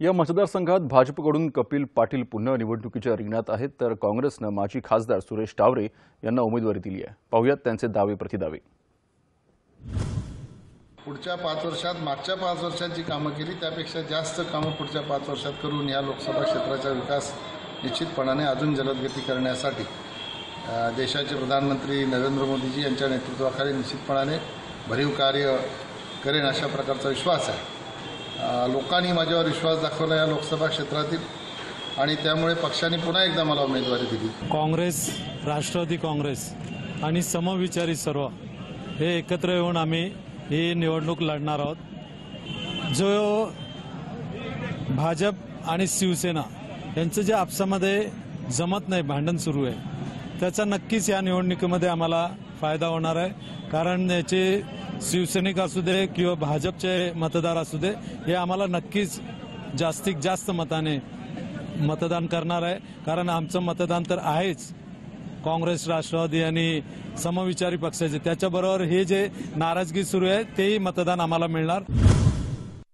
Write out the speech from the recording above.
या मतदारसंघात भाजपकडून कपिल पाटील पुन्हा निवडणुकीच्या रिंगणात आहेत तर काँग्रेसनं माजी खासदार सुरेश टावरे यांना उमेदवारी दिली आहे. पाहुयात त्यांचे दावे प्रतिदावे. पुढच्या पाच वर्षात मागच्या पाच वर्षात जी कामं केली त्यापेक्षा जास्त कामं पुढच्या पाच वर्षात करून या लोकसभा क्षेत्राचा विकास निश्चितपणाने अजून जलदगती करण्यासाठी देशाचे प्रधानमंत्री नरेंद्र मोदीजी यांच्या नेतृत्वाखाली निश्चितपणाने भरीव कार्य करेन अशा प्रकारचा विश्वास आहे. लोकांनी माझ्यावर विश्वास दाखवला या लोकसभा क्षेत्रातील आणि त्यामुळे पक्षाने पुन्हा एकदा मला उमेदवारी दिली. काँग्रेस राष्ट्रवादी काँग्रेस आणि समविचारी सर्व हे एकत्र येऊन आम्ही ही निवडणूक लढणार आहोत. जो भाजप आणि शिवसेना यांचं जे आपसामध्ये जमत नाही भांडण सुरू आहे त्याचा नक्कीच या निवडणुकीमध्ये आम्हाला फायदा होणार आहे. कारण याचे शिवसैनिक असू दे किंवा भाजपचे मतदार असू दे हे आम्हाला नक्कीच जास्तीत जास्त मताने मतदान करणार आहे. कारण आमचं मतदान तर आहेच. काँग्रेस राष्ट्रवादी आणि समविचारी पक्षाचे. त्याच्याबरोबर हे जे नाराजगी सुरू आहे तेही मतदान आम्हाला मिळणार.